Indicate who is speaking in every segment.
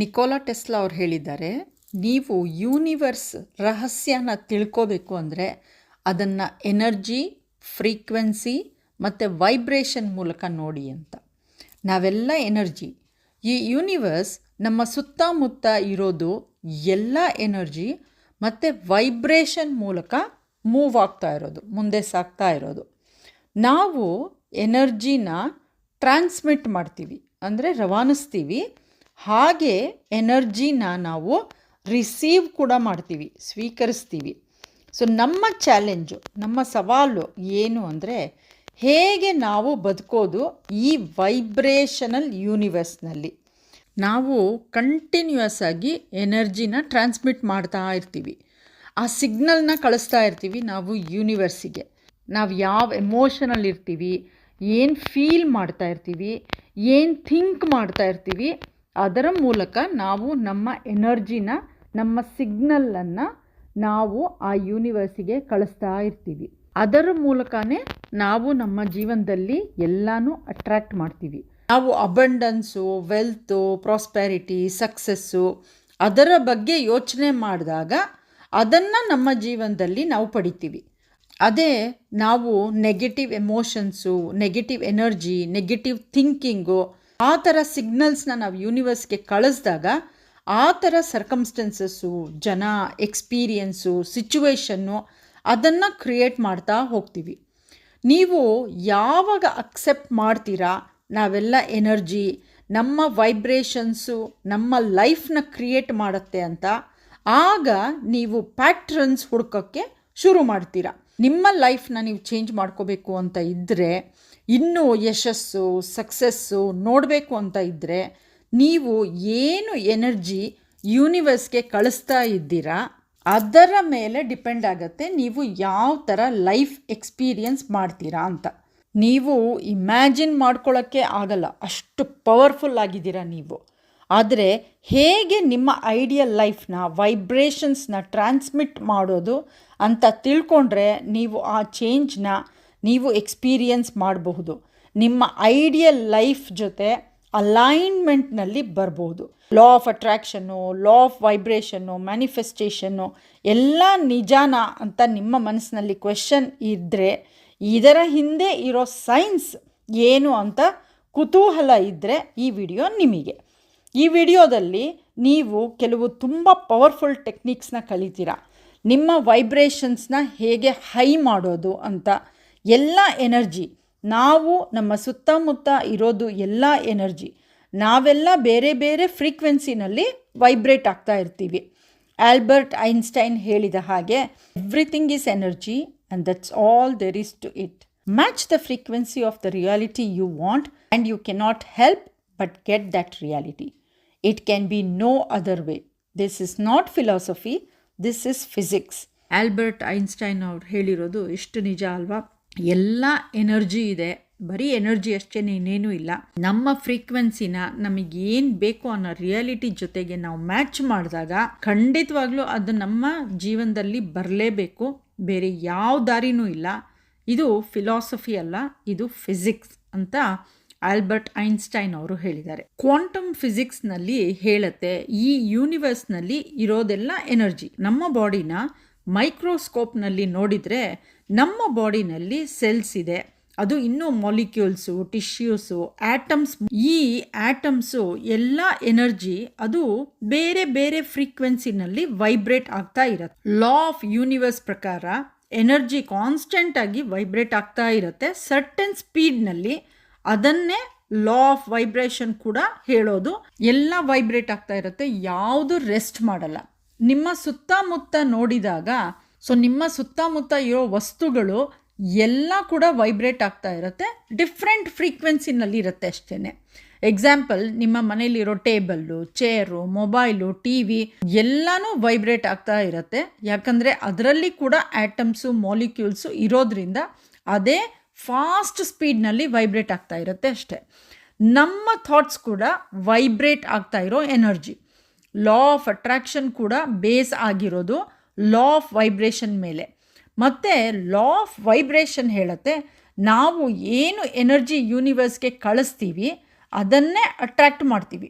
Speaker 1: Nikola Tesla ಅವ್ರು ಹೇಳಿದ್ದಾರೆ, ನೀವು ಯೂನಿವರ್ಸ್ ರಹಸ್ಯನ ತಿಳ್ಕೋಬೇಕು ಅಂದರೆ ಅದನ್ನು ಎನರ್ಜಿ, ಫ್ರೀಕ್ವೆನ್ಸಿ ಮತ್ತು ವೈಬ್ರೇಷನ್ ಮೂಲಕ ನೋಡಿ ಅಂತ. ನಾವೆಲ್ಲ ಎನರ್ಜಿ. ಈ ಯೂನಿವರ್ಸ್ ನಮ್ಮ ಸುತ್ತಮುತ್ತ ಇರೋದು ಎಲ್ಲ ಎನರ್ಜಿ ಮತ್ತು ವೈಬ್ರೇಷನ್ ಮೂಲಕ ಮೂವ್ ಆಗ್ತಾ ಇರೋದು, ಮುಂದೆ ಸಾಗ್ತಾ ಇರೋದು. ನಾವು ಎನರ್ಜಿನ ಟ್ರಾನ್ಸ್ಮಿಟ್ ಮಾಡ್ತೀವಿ, ಅಂದರೆ ರವಾನಿಸ್ತೀವಿ. ಹಾಗೆ ಎನರ್ಜಿನ ನಾವು ರಿಸೀವ್ ಕೂಡ ಮಾಡ್ತೀವಿ, ಸ್ವೀಕರಿಸ್ತೀವಿ. ಸೊ ನಮ್ಮ ಚಾಲೆಂಜು, ನಮ್ಮ ಸವಾಲು ಏನು ಅಂದರೆ, ಹೇಗೆ ನಾವು ಬದುಕೋದು ಈ ವೈಬ್ರೇಷನಲ್ ಯೂನಿವರ್ಸ್ನಲ್ಲಿ. ನಾವು ಕಂಟಿನ್ಯೂಯಸ್ ಆಗಿ ಎನರ್ಜಿನ ಟ್ರಾನ್ಸ್ಮಿಟ್ ಮಾಡ್ತಾ ಇರ್ತೀವಿ. ಆ ಸಿಗ್ನಲ್ನ ಕಳಿಸ್ತಾ ಇರ್ತೀವಿ ನಾವು ಯೂನಿವರ್ಸಿಗೆ. ನಾವು ಯಾವ ಎಮೋಷನಲ್ ಇರ್ತೀವಿ, ಏನು ಫೀಲ್ ಮಾಡ್ತಾ ಇರ್ತೀವಿ, ಏನು ಥಿಂಕ್ ಮಾಡ್ತಾ ಇರ್ತೀವಿ ಅದರ ಮೂಲಕ ನಾವು ನಮ್ಮ ಎನರ್ಜಿನ, ನಮ್ಮ ಸಿಗ್ನಲನ್ನು ನಾವು ಆ ಯೂನಿವರ್ಸಿಗೆ ಕಳಿಸ್ತಾ ಇರ್ತೀವಿ. ಅದರ ಮೂಲಕನೇ ನಾವು ನಮ್ಮ ಜೀವನದಲ್ಲಿ ಎಲ್ಲನೂ ಅಟ್ರ್ಯಾಕ್ಟ್ ಮಾಡ್ತೀವಿ. ನಾವು ಅಬಂಡನ್ಸು, ವೆಲ್ತು ಪ್ರಾಸ್ಪ್ಯಾರಿಟಿ ಸಕ್ಸಸ್ಸು ಅದರ ಬಗ್ಗೆ ಯೋಚನೆ ಮಾಡಿದಾಗ ಅದನ್ನು ನಮ್ಮ ಜೀವನದಲ್ಲಿ ನಾವು ಪಡಿತೀವಿ. ಅದೇ ನಾವು negative emotions, negative energy, negative thinking ಆ ಥರ ಸಿಗ್ನಲ್ಸ್ನ ನಾವು ಯೂನಿವರ್ಸ್ಗೆ ಕಳಿಸ್ದಾಗ ಆ ಥರ ಸರ್ಕಮ್ಸ್ಟೆನ್ಸಸ್ಸು ಜನ ಎಕ್ಸ್ಪೀರಿಯನ್ಸು ಸಿಚುವೇಶನ್ನು ಅದನ್ನು ಕ್ರಿಯೇಟ್ ಮಾಡ್ತಾ ಹೋಗ್ತೀವಿ. ನೀವು ಯಾವಾಗ ಅಕ್ಸೆಪ್ಟ್ ಮಾಡ್ತೀರಾ, ನಾವೆಲ್ಲ ಎನರ್ಜಿ ನಮ್ಮ ವೈಬ್ರೇಷನ್ಸು ನಮ್ಮ ಲೈಫ್ನ ಕ್ರಿಯೇಟ್ ಮಾಡುತ್ತೆ ಅಂತ, ಆಗ ನೀವು ಪ್ಯಾಟ್ರನ್ಸ್ ಹುಡ್ಕೋಕ್ಕೆ ಶುರು ಮಾಡ್ತೀರಾ. ನಿಮ್ಮ ಲೈಫ್ನ ನೀವು ಚೇಂಜ್ ಮಾಡ್ಕೋಬೇಕು ಅಂತ ಇದ್ದರೆ ಇನ್ನೂ ಯಶಸ್ಸು, ಸಕ್ಸಸ್ಸು ನೋಡಬೇಕು ಅಂತ ಇದ್ದರೆ ನೀವು ಏನು ಎನರ್ಜಿ ಯೂನಿವರ್ಸ್ಗೆ ಕಳಿಸ್ತಾ ಇದ್ದೀರಾ, ಅದರ ಮೇಲೆ ಡಿಪೆಂಡ್ ಆಗುತ್ತೆ ನೀವು ಯಾವ ಥರ ಲೈಫ್ ಎಕ್ಸ್ಪೀರಿಯನ್ಸ್ ಮಾಡ್ತೀರಾ ಅಂತ. ನೀವು ಇಮ್ಯಾಜಿನ್ ಮಾಡ್ಕೊಳ್ಳೋಕ್ಕೆ ಆಗಲ್ಲ, ಅಷ್ಟು ಪವರ್ಫುಲ್ ಆಗಿದ್ದೀರಾ ನೀವು. ಆದರೆ ಹೇಗೆ ನಿಮ್ಮ ಐಡಿಯಲ್ ಲೈಫ್ನ, ವೈಬ್ರೇಷನ್ಸ್ನ ಟ್ರಾನ್ಸ್ಮಿಟ್ ಮಾಡೋದು ಅಂತ ತಿಳ್ಕೊಂಡ್ರೆ ನೀವು ಆ ಚೇಂಜ್ನ ನೀವು ಎಕ್ಸ್ಪೀರಿಯನ್ಸ್ ಮಾಡಬಹುದು. ನಿಮ್ಮ ಐಡಿಯಲ್ ಲೈಫ್ ಜೊತೆ ಅಲೈನ್ಮೆಂಟ್ನಲ್ಲಿ ಬರ್ಬೋದು law of attraction law of vibration manifestation ಎಲ್ಲ ನಿಜಾನ ಅಂತ ನಿಮ್ಮ ಮನಸ್ಸಿನಲ್ಲಿ ಕ್ವೆಶನ್ ಇದ್ದರೆ ಇದರ ಹಿಂದೆ ಇರೋ ಸೈನ್ಸ್ ಏನು ಅಂತ ಕುತೂಹಲ ಇದ್ದರೆ ಈ ವಿಡಿಯೋ ನಿಮಗೆ. ಈ ವಿಡಿಯೋದಲ್ಲಿ ನೀವು ಕೆಲವು ತುಂಬ ಪವರ್ಫುಲ್ ಟೆಕ್ನಿಕ್ಸ್ನ ಕಲಿತೀರ. ನಿಮ್ಮ ವೈಬ್ರೇಷನ್ಸ್ನ ಹೇಗೆ ಹೈ ಮಾಡೋದು ಅಂತ ಎಲ್ಲ ಎನರ್ಜಿ, ನಾವು ನಮ್ಮ ಸುತ್ತಮುತ್ತ ಇರೋದು ಎಲ್ಲ ಎನರ್ಜಿ, ನಾವೆಲ್ಲ ಬೇರೆ ಬೇರೆ ಫ್ರೀಕ್ವೆನ್ಸಿನಲ್ಲಿ ವೈಬ್ರೇಟ್ ಆಗ್ತಾ ಇರ್ತೀವಿ. ಆಲ್ಬರ್ಟ್ ಐನ್ಸ್ಟೈನ್ ಹೇಳಿದ ಹಾಗೆ everything is energy and that's all there is to it match the frequency of the reality you want and you cannot help but get that reality it can be no other way this is not philosophy this is physics Albert Einstein ಅವ್ರು ಹೇಳಿರೋದು ಎಷ್ಟು ನಿಜ ಅಲ್ವಾ? ಎಲ್ಲ energy ಇದೆ. ಬರೀ energy ಅಷ್ಟೇ ಇನ್ನೇನೂ ಇಲ್ಲ. ನಮ್ಮ ಫ್ರೀಕ್ವೆನ್ಸಿನ ನಮಗೆ ಏನು ಬೇಕು ಅನ್ನೋ ರಿಯಾಲಿಟಿ ಜೊತೆಗೆ ನಾವು ಮ್ಯಾಚ್ ಮಾಡಿದಾಗ ಖಂಡಿತವಾಗ್ಲೂ ಅದು ನಮ್ಮ ಜೀವನದಲ್ಲಿ ಬರಲೇಬೇಕು. ಬೇರೆ ಯಾವ ದಾರಿನೂ ಇಲ್ಲ. ಇದು ಫಿಲಾಸಫಿ ಅಲ್ಲ, ಇದು ಫಿಸಿಕ್ಸ್ ಅಂತ ಆಲ್ಬರ್ಟ್ ಐನ್ಸ್ಟೈನ್ ಅವರು ಹೇಳಿದ್ದಾರೆ. ಕ್ವಾಂಟಮ್ ಫಿಸಿಕ್ಸ್ನಲ್ಲಿ ಹೇಳುತ್ತೆ, ಈ ಯೂನಿವರ್ಸ್ನಲ್ಲಿ ಇರೋದೆಲ್ಲ ಎನರ್ಜಿ. ನಮ್ಮ ಬಾಡಿನ ಮೈಕ್ರೋಸ್ಕೋಪ್ನಲ್ಲಿ ನೋಡಿದರೆ ನಮ್ಮ ಬಾಡಿನಲ್ಲಿ ಸೆಲ್ಸ್ ಇದೆ. ಅದು ಇನ್ನೂ ಮಾಲಿಕ್ಯೂಲ್ಸು ಟಿಶ್ಯೂಸು ಆಟಮ್ಸ್, ಈ ಆಟಮ್ಸು ಎಲ್ಲ ಎನರ್ಜಿ ಅದು ಬೇರೆ ಬೇರೆ ಫ್ರೀಕ್ವೆನ್ಸಿನಲ್ಲಿ ವೈಬ್ರೇಟ್ ಆಗ್ತಾ ಇರುತ್ತೆ. ಲಾ ಆಫ್ ಯೂನಿವರ್ಸ್ ಪ್ರಕಾರ ಎನರ್ಜಿ ಕಾನ್ಸ್ಟೆಂಟ್ ಆಗಿ ವೈಬ್ರೇಟ್ ಆಗ್ತಾ ಇರುತ್ತೆ. ಸರ್ಟನ್ ಸ್ಪೀಡ್ನಲ್ಲಿ ಅದನ್ನೇ ಲಾ ಆಫ್ ವೈಬ್ರೇಷನ್ ಕೂಡ ಹೇಳೋದು. ಎಲ್ಲ ವೈಬ್ರೇಟ್ ಆಗ್ತಾ ಇರುತ್ತೆ. ಯಾವುದು ರೆಸ್ಟ್ ಮಾಡಲ್ಲ. ನಿಮ್ಮ ಸುತ್ತಮುತ್ತ ನೋಡಿದಾಗ ಸೊ ನಿಮ್ಮ ಸುತ್ತಮುತ್ತ ಇರೋ ವಸ್ತುಗಳು ಎಲ್ಲ ಕೂಡ ವೈಬ್ರೇಟ್ ಆಗ್ತಾ ಇರುತ್ತೆ. ಡಿಫ್ರೆಂಟ್ ಫ್ರೀಕ್ವೆನ್ಸಿನಲ್ಲಿ ಇರುತ್ತೆ ಅಷ್ಟೇ ಎಕ್ಸಾಂಪಲ್ ನಿಮ್ಮ ಮನೇಲಿರೋ table chair mobile T V ಎಲ್ಲನೂ ವೈಬ್ರೇಟ್ ಆಗ್ತಾ ಇರುತ್ತೆ. ಯಾಕಂದರೆ ಅದರಲ್ಲಿ ಕೂಡ ಆ್ಯಟಮ್ಸು ಮಾಲಿಕ್ಯೂಲ್ಸು ಇರೋದ್ರಿಂದ ಅದೇ ಫಾಸ್ಟ್ ಸ್ಪೀಡ್ನಲ್ಲಿ ವೈಬ್ರೇಟ್ ಆಗ್ತಾ ಇರುತ್ತೆ ಅಷ್ಟೇ. ನಮ್ಮ ಥಾಟ್ಸ್ ಕೂಡ ವೈಬ್ರೇಟ್ ಆಗ್ತಾ ಇರೋ ಎನರ್ಜಿ ಲಾ ಆಫ್ ಅಟ್ರಾಕ್ಷನ್ ಕೂಡ ಬೇಸ್ ಆಗಿರೋದು. ಲಾ ಆಫ್ ವೈಬ್ರೇಷನ್ ಮೇಲೆ. ಮತ್ತು ಲಾ ಆಫ್ ವೈಬ್ರೇಷನ್ ಹೇಳುತ್ತೆ, ನಾವು ಏನು ಎನರ್ಜಿ ಯೂನಿವರ್ಸ್ಗೆ ಕಳಿಸ್ತೀವಿ, ಅದನ್ನೇ ಅಟ್ರ್ಯಾಕ್ಟ್ ಮಾಡ್ತೀವಿ.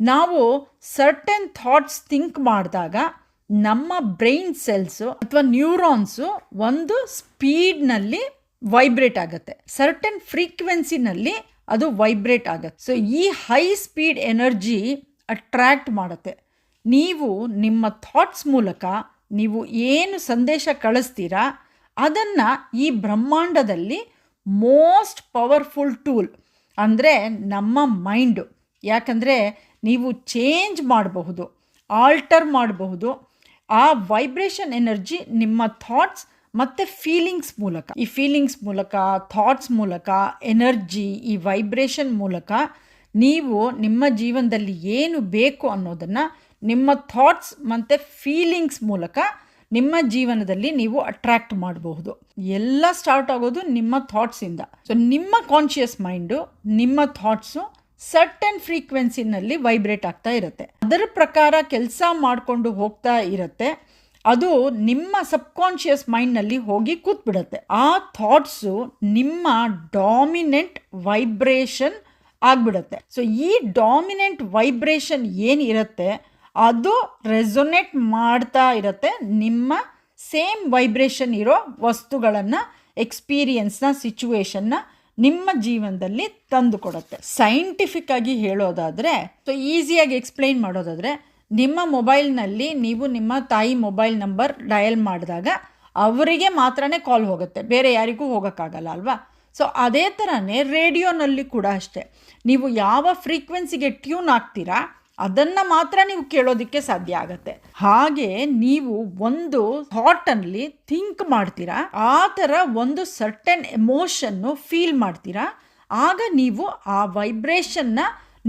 Speaker 1: ನಾವು ಸರ್ಟನ್ ಥಾಟ್ಸ್ ಥಿಂಕ್ ಮಾಡಿದಾಗ, ನಮ್ಮ ಬ್ರೈನ್ ಸೆಲ್ಸು ಅಥವಾ ನ್ಯೂರಾನ್ಸು ಒಂದು ಸ್ಪೀಡ್ನಲ್ಲಿ ವೈಬ್ರೇಟ್ ಆಗುತ್ತೆ. ಸರ್ಟನ್ ಫ್ರೀಕ್ವೆನ್ಸಿನಲ್ಲಿ ಅದು ವೈಬ್ರೇಟ್ ಆಗುತ್ತೆ. ಸೊ ಈ ಹೈ ಸ್ಪೀಡ್ ಎನರ್ಜಿ ಅಟ್ರ್ಯಾಕ್ಟ್ ಮಾಡುತ್ತೆ. ನೀವು ನಿಮ್ಮ ಥಾಟ್ಸ್ ಮೂಲಕ ನೀವು ಏನು ಸಂದೇಶ ಕಳಿಸ್ತೀರಾ, ಅದನ್ನು ಈ ಬ್ರಹ್ಮಾಂಡದಲ್ಲಿ ಮೋಸ್ಟ್ ಪವರ್ಫುಲ್ ಟೂಲ್ ಅಂದರೆ ನಮ್ಮ ಮೈಂಡು. ಯಾಕಂದರೆ ನೀವು ಚೇಂಜ್ ಮಾಡಬಹುದು, ಆಲ್ಟರ್ ಮಾಡಬಹುದು. ಆ ವೈಬ್ರೇಷನ್ ಎನರ್ಜಿ ನಿಮ್ಮ ಥಾಟ್ಸ್ ಮತ್ತು ಫೀಲಿಂಗ್ಸ್ ಮೂಲಕ. ಈ ಫೀಲಿಂಗ್ಸ್ ಮೂಲಕ, ಥಾಟ್ಸ್ ಮೂಲಕ, ಎನರ್ಜಿ, ಈ ವೈಬ್ರೇಷನ್ ಮೂಲಕ ನೀವು ನಿಮ್ಮ ಜೀವನದಲ್ಲಿ ಏನು ಬೇಕು ಅನ್ನೋದನ್ನು ನಿಮ್ಮ ಥಾಟ್ಸ್ ಮತ್ತು ಫೀಲಿಂಗ್ಸ್ ಮೂಲಕ ನಿಮ್ಮ ಜೀವನದಲ್ಲಿ ನೀವು ಅಟ್ರ್ಯಾಕ್ಟ್ ಮಾಡಬಹುದು. ಎಲ್ಲ ಸ್ಟಾರ್ಟ್ ಆಗೋದು ನಿಮ್ಮ ಥಾಟ್ಸಿಂದ ಸೊ ನಿಮ್ಮ ಕಾನ್ಷಿಯಸ್ ಮೈಂಡು ನಿಮ್ಮ ಥಾಟ್ಸು ಸರ್ಟನ್ ಫ್ರೀಕ್ವೆನ್ಸಿನಲ್ಲಿ ವೈಬ್ರೇಟ್ ಆಗ್ತಾ ಇರುತ್ತೆ. ಅದರ ಪ್ರಕಾರ ಕೆಲಸ ಮಾಡಿಕೊಂಡು ಹೋಗ್ತಾ ಇರುತ್ತೆ. ಅದು ನಿಮ್ಮ ಸಬ್ಕಾನ್ಷಿಯಸ್ ಮೈಂಡ್ನಲ್ಲಿ ಹೋಗಿ ಕೂತ್ಬಿಡುತ್ತೆ. ಆ ಥಾಟ್ಸು ನಿಮ್ಮ ಡಾಮಿನೆಂಟ್ ವೈಬ್ರೇಷನ್ ಆಗಿಬಿಡುತ್ತೆ. ಸೊ ಈ ಡಾಮಿನೆಂಟ್ ವೈಬ್ರೇಷನ್ ಏನಿರುತ್ತೆ? ಅದು ರೆಸೊನೇಟ್ ಮಾಡ್ತಾ ಇರುತ್ತೆ. ನಿಮ್ಮ ಸೇಮ್ ವೈಬ್ರೇಷನ್ ಇರೋ ವಸ್ತುಗಳನ್ನು ಎಕ್ಸ್ಪೀರಿಯನ್ಸ್ನ ಸಿಚುವೇಶನ್ನ ನಿಮ್ಮ ಜೀವನದಲ್ಲಿ ತಂದು ಕೊಡುತ್ತೆ. ಸೈಂಟಿಫಿಕ್ ಆಗಿ ಹೇಳೋದಾದರೆ ಸೊ ಈಸಿಯಾಗಿ ಎಕ್ಸ್ಪ್ಲೈನ್ ಮಾಡೋದಾದರೆ, ನಿಮ್ಮ ಮೊಬೈಲ್ನಲ್ಲಿ ನೀವು ನಿಮ್ಮ ತಾಯಿ ಮೊಬೈಲ್ ನಂಬರ್ ಡಯಲ್ ಮಾಡಿದಾಗ ಅವರಿಗೆ ಮಾತ್ರನೇ ಕಾಲ್ ಹೋಗುತ್ತೆ. ಬೇರೆ ಯಾರಿಗೂ ಹೋಗೋಕ್ಕಾಗಲ್ಲ ಅಲ್ವಾ? ಸೊ ಅದೇ ಥರನೇ ರೇಡಿಯೋನಲ್ಲಿ ಕೂಡ ಅಷ್ಟೇ. ನೀವು ಯಾವ ಫ್ರೀಕ್ವೆನ್ಸಿಗೆ ಟ್ಯೂನ್ ಆಗ್ತೀರಾ ಅದನ್ನು ಮಾತ್ರ ನೀವು ಕೇಳೋದಕ್ಕೆ ಸಾಧ್ಯ ಆಗುತ್ತೆ. ಹಾಗೆ ನೀವು ಒಂದು ಥಾಟಲ್ಲಿ ಥಿಂಕ್ ಮಾಡ್ತೀರಾ, ಆ ಥರ ಒಂದು ಸರ್ಟನ್ ಎಮೋಷನ್ನು ಫೀಲ್ ಮಾಡ್ತೀರಾ, ಆಗ ನೀವು ಆ ವೈಬ್ರೇಷನ್ನ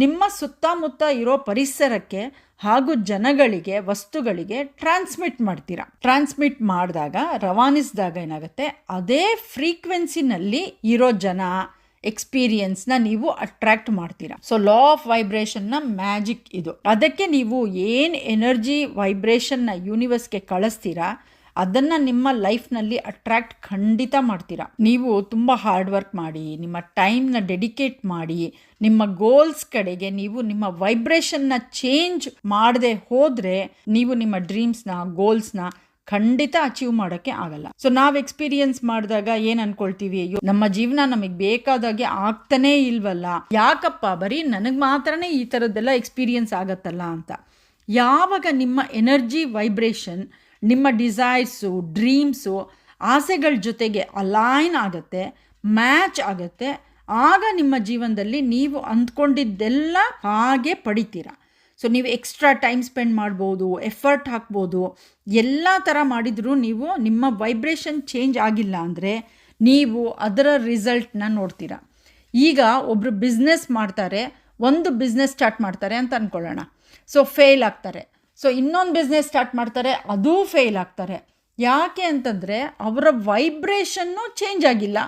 Speaker 1: ನಿಮ್ಮ ಸುತ್ತಮುತ್ತ ಇರೋ ಪರಿಸರಕ್ಕೆ ಹಾಗೂ ಜನಗಳಿಗೆ, ವಸ್ತುಗಳಿಗೆ ಟ್ರಾನ್ಸ್ಮಿಟ್ ಮಾಡ್ತೀರಾ. ಟ್ರಾನ್ಸ್ಮಿಟ್ ಮಾಡಿದಾಗ, ರವಾನಿಸಿದಾಗ ಏನಾಗುತ್ತೆ, ಅದೇ ಫ್ರೀಕ್ವೆನ್ಸಿನಲ್ಲಿ ಇರೋ ಜನ ಎಕ್ಸ್ಪೀರಿಯನ್ಸ್ನ ನೀವು ಅಟ್ರಾಕ್ಟ್ ಮಾಡ್ತೀರಾ. ಸೊ ಲಾ ಆಫ್ ವೈಬ್ರೇಷನ್ನ ಮ್ಯಾಜಿಕ್ ಇದು. ಅದಕ್ಕೆ ನೀವು ಏನು ಎನರ್ಜಿ ವೈಬ್ರೇಷನ್ನ ಯೂನಿವರ್ಸ್ಗೆ ಕಳಿಸ್ತೀರಾ, ಅದನ್ನು ನಿಮ್ಮ ಲೈಫ್ನಲ್ಲಿ ಅಟ್ರ್ಯಾಕ್ಟ್ ಖಂಡಿತ ಮಾಡ್ತೀರಾ. ನೀವು ತುಂಬ ಹಾರ್ಡ್ ವರ್ಕ್ ಮಾಡಿ, ನಿಮ್ಮ ಟೈಮ್ನ ಡೆಡಿಕೇಟ್ ಮಾಡಿ, ನಿಮ್ಮ ಗೋಲ್ಸ್ ಕಡೆಗೆ ನೀವು ನಿಮ್ಮ ವೈಬ್ರೇಷನ್ನ ಚೇಂಜ್ ಮಾಡದೆ ಹೋದರೆ, ನೀವು ನಿಮ್ಮ ಡ್ರೀಮ್ಸ್ನ ಗೋಲ್ಸ್ನ ಖಂಡಿತ ಅಚೀವ್ ಮಾಡೋಕ್ಕೆ ಆಗಲ್ಲ. ಸೊ ನಾವು ಎಕ್ಸ್ಪೀರಿಯನ್ಸ್ ಮಾಡಿದಾಗ ಏನು ಅನ್ಕೊಳ್ತೀವಿ? ಅಯ್ಯೋ, ನಮ್ಮ ಜೀವನ ನಮಗೆ ಬೇಕಾದಾಗೆ ಆಗ್ತಾನೇ ಇಲ್ವಲ್ಲ? ಯಾಕಪ್ಪ? ಬರೀ ನನಗೆ ಮಾತ್ರನೇ ಈ ಥರದ್ದೆಲ್ಲ ಎಕ್ಸ್ಪೀರಿಯನ್ಸ್ ಆಗತ್ತಲ್ಲ ಅಂತ. ಯಾವಾಗ ನಿಮ್ಮ ಎನರ್ಜಿ ವೈಬ್ರೇಷನ್ ನಿಮ್ಮ ಡಿಸೈರ್ಸು ಡ್ರೀಮ್ಸು ಆಸೆಗಳ ಜೊತೆಗೆ ಅಲೈನ್ ಆಗುತ್ತೆ ಮ್ಯಾಚ್ ಆಗುತ್ತೆ, ಆಗ ನಿಮ್ಮ ಜೀವನದಲ್ಲಿ ನೀವು ಅಂದ್ಕೊಂಡಿದ್ದೆಲ್ಲ ಹಾಗೆ ಪಡಿತೀರಾ? ಸೊ ನೀವು ಎಕ್ಸ್ಟ್ರಾ ಟೈಮ್ ಸ್ಪೆಂಡ್ ಮಾಡ್ಬೋದು ಎಫರ್ಟ್ ಹಾಕ್ಬೋದು, ಎಲ್ಲ ಥರ ಮಾಡಿದರೂ ನೀವು ನಿಮ್ಮ ವೈಬ್ರೇಷನ್ ಚೇಂಜ್ ಆಗಿಲ್ಲ ಅಂದರೆ ನೀವು ಅದರ ರಿಸಲ್ಟ್ನ ನೋಡ್ತೀರಾ. ಈಗ ಒಬ್ಬರು ಬಿಸ್ನೆಸ್ ಮಾಡ್ತಾರೆ, ಒಂದು ಬಿಸ್ನೆಸ್ ಸ್ಟಾರ್ಟ್ ಮಾಡ್ತಾರೆ ಅಂತ ಅಂದ್ಕೊಳ್ಳೋಣ ಸೊ ಫೇಲ್ ಆಗ್ತಾರೆ. ಸೊ ಇನ್ನೊಂದು ಬಿಸ್ನೆಸ್ ಸ್ಟಾರ್ಟ್ ಮಾಡ್ತಾರೆ, ಅದೂ ಫೇಲ್ ಆಗ್ತಾರೆ. ಯಾಕೆ ಅಂತಂದರೆ ಅವರ ವೈಬ್ರೇಷನ್ನು ಚೇಂಜ್ ಆಗಿಲ್ಲ.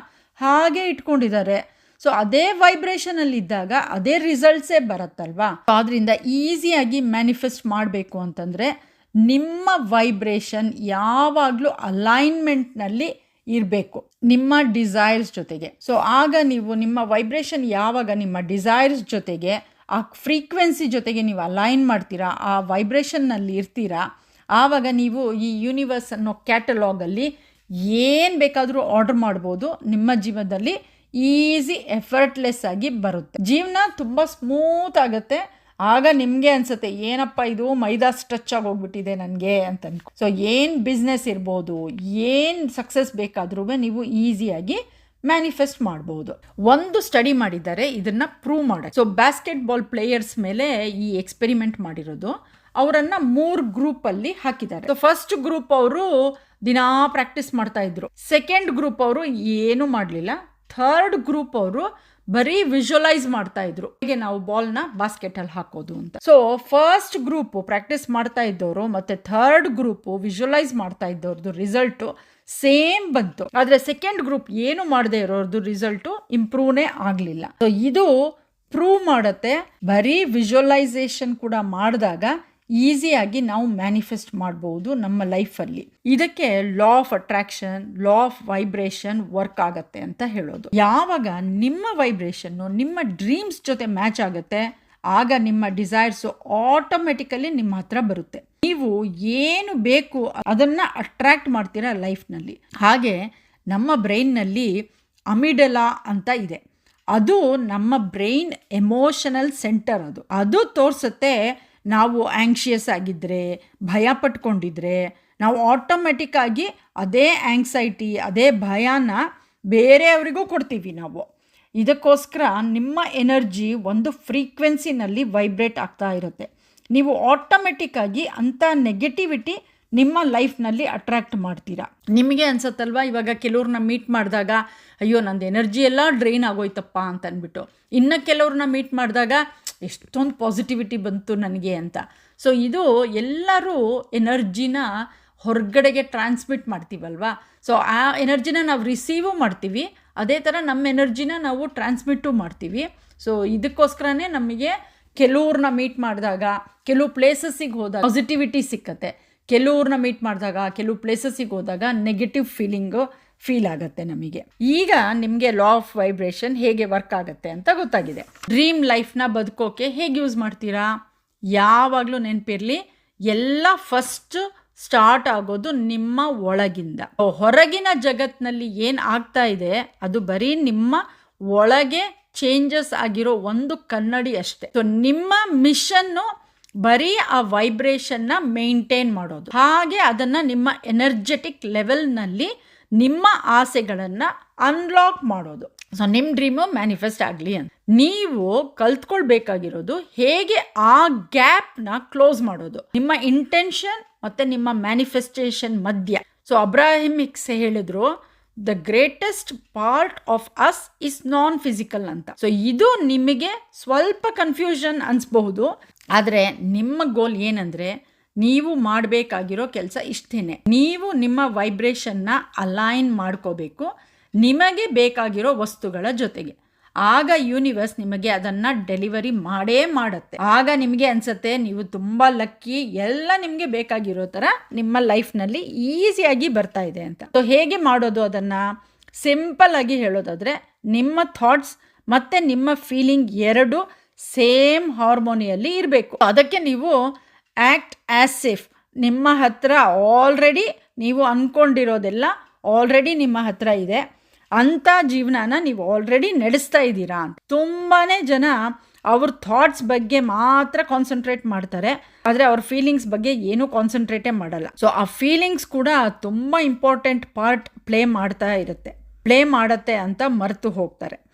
Speaker 1: ಹಾಗೆ ಇಟ್ಕೊಂಡಿದ್ದಾರೆ. ಸೊ ಅದೇ ವೈಬ್ರೇಷನಲ್ಲಿದ್ದಾಗ ಅದೇ ರಿಸಲ್ಟ್ಸೇ ಬರುತ್ತಲ್ವಾ? ಆದ್ರಿಂದ ಈಸಿಯಾಗಿ ಮ್ಯಾನಿಫೆಸ್ಟ್ ಮಾಡಬೇಕು ಅಂತಂದರೆ ನಿಮ್ಮ ವೈಬ್ರೇಷನ್ ಯಾವಾಗಲೂ ಅಲೈನ್ಮೆಂಟ್ನಲ್ಲಿ ಇರಬೇಕು, ನಿಮ್ಮ ಡಿಸೈರ್ಸ್ ಜೊತೆಗೆ. ಸೊ ಆಗ ನೀವು ನಿಮ್ಮ ವೈಬ್ರೇಷನ್ ಯಾವಾಗ ನಿಮ್ಮ ಡಿಸೈರ್ಸ್ ಜೊತೆಗೆ, ಆ ಫ್ರೀಕ್ವೆನ್ಸಿ ಜೊತೆಗೆ ನೀವು ಅಲೈನ್ ಮಾಡ್ತೀರಾ, ಆ ವೈಬ್ರೇಷನ್ನಲ್ಲಿ ಇರ್ತೀರಾ, ಆವಾಗ ನೀವು ಈ ಯೂನಿವರ್ಸ್ ಅನ್ನೋ ಕ್ಯಾಟಲಾಗಲ್ಲಿ ಏನು ಬೇಕಾದರೂ ಆರ್ಡರ್ ಮಾಡ್ಬೋದು, ನಿಮ್ಮ ಜೀವನದಲ್ಲಿ ಈಸಿ, ಎಫರ್ಟ್ಲೆಸ್ ಆಗಿ ಬರುತ್ತೆ. ಜೀವನ ತುಂಬ ಸ್ಮೂತ್ ಆಗುತ್ತೆ. ಆಗ ನಿಮಗೆ ಅನಿಸುತ್ತೆ, ಏನಪ್ಪ ಇದು? ಮೈದಾ ಸ್ಟ್ರಚ್ ಆಗಿ ನನಗೆ ಅಂತ ಅನ್ಕೊ. ಸೊ ಏನು ಬಿಸ್ನೆಸ್ ಇರ್ಬೋದು, ಏನು ಸಕ್ಸಸ್ ಬೇಕಾದ್ರೂ ನೀವು ಈಸಿಯಾಗಿ ಮ್ಯಾನಿಫೆಸ್ಟ್ ಮಾಡ್ಬೋದು. ಒಂದು ಸ್ಟಡಿ ಮಾಡಿದ್ದಾರೆ, ಇದನ್ನ ಪ್ರೂವ್ ಮಾಡ. ಸೊ ಬ್ಯಾಸ್ಕೆಟ್ ಬಾಲ್ ಪ್ಲೇಯರ್ಸ್ ಮೇಲೆ ಈ ಎಕ್ಸ್ಪೆರಿಮೆಂಟ್ ಮಾಡಿರೋದು. ಅವರನ್ನ ಮೂರು ಗ್ರೂಪಲ್ಲಿ ಹಾಕಿದ್ದಾರೆ. ಸೊ ಫಸ್ಟ್ ಗ್ರೂಪ್ ಅವರು ದಿನಾ ಪ್ರಾಕ್ಟೀಸ್ ಮಾಡ್ತಾ ಇದ್ರು. ಸೆಕೆಂಡ್ ಗ್ರೂಪ್ ಅವರು ಏನೂ ಮಾಡಲಿಲ್ಲ. ಥರ್ಡ್ ಗ್ರೂಪ್ ಅವರು ಬರೀ ವಿಜುವಲೈಸ್ ಮಾಡ್ತಾ ಇದ್ರು. ಹೀಗೆ ನಾವು ಬಾಲ್ನ ಬಾಸ್ಕೆಟಲ್ಲಿ ಹಾಕೋದು ಅಂತ. ಸೊ ಫಸ್ಟ್ ಗ್ರೂಪ್ ಪ್ರಾಕ್ಟೀಸ್ ಮಾಡ್ತಾ ಇದ್ದವರು ಮತ್ತೆ ಥರ್ಡ್ ಗ್ರೂಪ್ ವಿಜುವಲೈಸ್ ಮಾಡ್ತಾ ಇದ್ದವ್ರದ್ದು ರಿಸಲ್ಟು ಸೇಮ್ ಬಂತು. ಆದರೆ ಸೆಕೆಂಡ್ ಗ್ರೂಪ್ ಏನು ಮಾಡದೇ ಇರೋರ್ದು ರಿಸಲ್ಟು ಇಂಪ್ರೂವ್ನೇ ಆಗಲಿಲ್ಲ. ಸೊ ಇದು ಪ್ರೂವ್ ಮಾಡುತ್ತೆ. ಬರೀ ವಿಜುವಲೈಸೇಷನ್ ಕೂಡ ಮಾಡಿದಾಗ ಈಸಿಯಾಗಿ ನಾವು ಮ್ಯಾನಿಫೆಸ್ಟ್ ಮಾಡ್ಬೋದು ನಮ್ಮ ಲೈಫಲ್ಲಿ. ಇದಕ್ಕೆ law of attraction law of vibration work ಆಗುತ್ತೆ ಅಂತ ಹೇಳೋದು. ಯಾವಾಗ ನಿಮ್ಮ ವೈಬ್ರೇಷನ್ನು ನಿಮ್ಮ ಡ್ರೀಮ್ಸ್ ಜೊತೆ ಮ್ಯಾಚ್ ಆಗುತ್ತೆ, ಆಗ ನಿಮ್ಮ ಡಿಸೈರ್ಸು ಆಟೋಮೆಟಿಕಲಿ ನಿಮ್ಮ ಹತ್ರ ಬರುತ್ತೆ. ನೀವು ಏನು ಬೇಕು ಅದನ್ನು ಅಟ್ರ್ಯಾಕ್ಟ್ ಮಾಡ್ತೀರಾ ಲೈಫ್ನಲ್ಲಿ ಹಾಗೆ ನಮ್ಮ ಬ್ರೈನ್ನಲ್ಲಿ ಅಮಿಡಲಾ ಅಂತ ಇದೆ. ಅದು ನಮ್ಮ ಬ್ರೈನ್ ಎಮೋಷನಲ್ ಸೆಂಟರ್ ಅದು. ಅದು ತೋರಿಸುತ್ತೆ ನಾವು ಆ್ಯಂಕ್ಷಿಯಸ್ ಆಗಿದ್ದರೆ ಭಯ ಪಟ್ಕೊಂಡಿದ್ರೆ, ನಾವು ಆಟೋಮೆಟಿಕ್ಕಾಗಿ ಅದೇ ಆ್ಯಂಗ್ಸೈಟಿ ಅದೇ ಭಯನ ಬೇರೆಯವರಿಗೂ ಕೊಡ್ತೀವಿ ನಾವು. ಇದಕ್ಕೋಸ್ಕರ ನಿಮ್ಮ ಎನರ್ಜಿ ಒಂದು ಫ್ರೀಕ್ವೆನ್ಸಿನಲ್ಲಿ ವೈಬ್ರೇಟ್ ಆಗ್ತಾ ಇರುತ್ತೆ. ನೀವು ಆಟೋಮೆಟಿಕ್ಕಾಗಿ ಅಂಥ ನೆಗೆಟಿವಿಟಿ ನಿಮ್ಮ ಲೈಫ್ನಲ್ಲಿ ಅಟ್ರ್ಯಾಕ್ಟ್ ಮಾಡ್ತೀರಾ. ನಿಮಗೆ ಅನ್ಸತ್ತಲ್ವಾ, ಇವಾಗ ಕೆಲವ್ರನ್ನ ಮೀಟ್ ಮಾಡಿದಾಗ, ಅಯ್ಯೋ, ನಂದು ಎನರ್ಜಿ ಎಲ್ಲ ಡ್ರೈನ್ ಆಗೋಯ್ತಪ್ಪ ಅಂತ ಅಂದ್ಬಿಟ್ಟು ಇನ್ನು ಕೆಲವ್ರನ್ನ ಮೀಟ್ ಮಾಡಿದಾಗ ಎಷ್ಟೊಂದು ಪಾಸಿಟಿವಿಟಿ ಬಂತು ನನಗೆ ಅಂತ. ಸೊ ಇದು ಎಲ್ಲರೂ ಎನರ್ಜಿನ ಹೊರಗಡೆಗೆ ಟ್ರಾನ್ಸ್ಮಿಟ್ ಮಾಡ್ತೀವಲ್ವಾ? ಸೊ ಆ ಎನರ್ಜಿನ ನಾವು ರಿಸೀವು ಮಾಡ್ತೀವಿ. ಅದೇ ಥರ ನಮ್ಮ ಎನರ್ಜಿನ ನಾವು ಟ್ರಾನ್ಸ್ಮಿಟ್ಟು ಮಾಡ್ತೀವಿ. ಸೊ ಇದಕ್ಕೋಸ್ಕರನೇ ನಮಗೆ ಕೆಲವ್ರನ್ನ ಮೀಟ್ ಮಾಡಿದಾಗ ಕೆಲವು ಪ್ಲೇಸಸ್ಸಿಗೆ ಹೋದಾಗ ಪಾಸಿಟಿವಿಟಿ ಸಿಕ್ಕತ್ತೆ. ಕೆಲವ್ರನ್ನ ಮೀಟ್ ಮಾಡಿದಾಗ ಕೆಲವು ಪ್ಲೇಸಸ್ಸಿಗೆ ಹೋದಾಗ ನೆಗೆಟಿವ್ ಫೀಲಿಂಗು ಫೀಲ್ ಆಗುತ್ತೆ ನಮಗೆ. ಈಗ ನಿಮಗೆ ಲಾ ಆಫ್ ವೈಬ್ರೇಷನ್ ಹೇಗೆ ವರ್ಕ್ ಆಗುತ್ತೆ ಅಂತ ಗೊತ್ತಾಗಿದೆ. ಡ್ರೀಮ್ ಲೈಫ್ನ ಬದುಕೋಕೆ ಹೇಗೆ ಯೂಸ್ ಮಾಡ್ತೀರಾ? ಯಾವಾಗಲೂ ನೆನಪಿರಲಿ, ಎಲ್ಲ ಫಸ್ಟ್ ಸ್ಟಾರ್ಟ್ ಆಗೋದು ನಿಮ್ಮ ಒಳಗಿಂದ. ಹೊರಗಿನ ಜಗತ್ತಿನಲ್ಲಿ ಏನು ಆಗ್ತಾ ಇದೆ, ಅದು ಬರೀ ನಿಮ್ಮ ಒಳಗೆ ಚೇಂಜಸ್ ಆಗಿರೋ ಒಂದು ಕನ್ನಡಿ ಅಷ್ಟೇ. ಸೊ ನಿಮ್ಮ ಮಿಷನ್ನು ಬರೀ ಆ ವೈಬ್ರೇಷನ್ನ ಮೇಂಟೈನ್ ಮಾಡೋದು. ಹಾಗೆ ಅದನ್ನು ನಿಮ್ಮ ಎನರ್ಜೆಟಿಕ್ ಲೆವೆಲ್ನಲ್ಲಿ ನಿಮ್ಮ ಆಸೆಗಳನ್ನು ಅನ್ಲಾಕ್ ಮಾಡೋದು. ಸೊ ನಿಮ್ಮ ಡ್ರೀಮು ಮ್ಯಾನಿಫೆಸ್ಟ್ ಆಗಲಿ ಅಂತ. ನೀವು ಕಲ್ತ್ಕೊಳ್ಬೇಕಾಗಿರೋದು ಹೇಗೆ ಆ ಗ್ಯಾಪ್ನ ಕ್ಲೋಸ್ ಮಾಡೋದು. ನಿಮ್ಮ ಇಂಟೆನ್ಷನ್ ಮತ್ತು ನಿಮ್ಮ ಮ್ಯಾನಿಫೆಸ್ಟೇಷನ್ ಮಧ್ಯ. ಸೊ ಅಬ್ರಾಹಿಮಿಕ್ಸ್ ಹೇಳಿದ್ರು the greatest part of us is non physical ಅಂತ. ಸೊ ಇದು ನಿಮಗೆ ಸ್ವಲ್ಪ ಕನ್ಫ್ಯೂಷನ್ ಅನಿಸ್ಬಹುದು. ಆದರೆ, ನಿಮ್ಮ ಗೋಲ್ ಏನಂದರೆ ನೀವು ಮಾಡಬೇಕಾಗಿರೋ ಕೆಲಸ ಇಷ್ಟೇ ನೀವು ನಿಮ್ಮ ವೈಬ್ರೇಷನ್ನ ಅಲೈನ್ ಮಾಡ್ಕೋಬೇಕು. ನಿಮಗೆ ಬೇಕಾಗಿರೋ ವಸ್ತುಗಳ ಜೊತೆಗೆ. ಆಗ ಯೂನಿವರ್ಸ್ ನಿಮಗೆ ಅದನ್ನು ಡೆಲಿವರಿ ಮಾಡೇ ಮಾಡುತ್ತೆ. ಆಗ ನಿಮಗೆ ಅನಿಸುತ್ತೆ, ನೀವು ತುಂಬ ಲಕ್ಕಿ ಎಲ್ಲ ನಿಮಗೆ ಬೇಕಾಗಿರೋ ಥರ ನಿಮ್ಮ ಲೈಫ್ನಲ್ಲಿ ಈಸಿಯಾಗಿ ಬರ್ತಾ ಇದೆ ಅಂತ. ಸೊ ಹೇಗೆ ಮಾಡೋದು ಅದನ್ನು? ಸಿಂಪಲ್ ಆಗಿ ಹೇಳೋದಾದರೆ, ನಿಮ್ಮ ಥಾಟ್ಸ್ ಮತ್ತು ನಿಮ್ಮ ಫೀಲಿಂಗ್ ಎರಡು ಸೇಮ್ ಹಾರ್ಮೋನಿಯಲ್ಲಿ ಇರಬೇಕು. ಅದಕ್ಕೆ ನೀವು ಆ್ಯಕ್ಟ್ ಆ್ಯಸ್ ಇಫ್ ನಿಮ್ಮ ಹತ್ರ ಆಲ್ರೆಡಿ ನೀವು ಅಂದ್ಕೊಂಡಿರೋದೆಲ್ಲ ಆಲ್ರೆಡಿ ನಿಮ್ಮ ಹತ್ರ ಇದೆ. ಅಂಥ ಜೀವನನ ನೀವು ಆಲ್ರೆಡಿ ನಡೆಸ್ತಾ ಇದ್ದೀರಾ ಅಂತ. ತುಂಬಾ ಜನ ಅವ್ರ ಥಾಟ್ಸ್ ಬಗ್ಗೆ ಮಾತ್ರ ಕಾನ್ಸಂಟ್ರೇಟ್ ಮಾಡ್ತಾರೆ. ಆದರೆ ಅವ್ರ ಫೀಲಿಂಗ್ಸ್ ಬಗ್ಗೆ ಏನೂ ಕಾನ್ಸಂಟ್ರೇಟೇ ಮಾಡಲ್ಲ. ಸೊ ಆ ಫೀಲಿಂಗ್ಸ್ ಕೂಡ ತುಂಬ ಇಂಪಾರ್ಟೆಂಟ್ ಪಾರ್ಟ್ ಪ್ಲೇ ಮಾಡ್ತಾ ಇರುತ್ತೆ. ಪ್ಲೇ ಮಾಡುತ್ತೆ ಅಂತ ಮರೆತು ಹೋಗ್ತಾರೆ.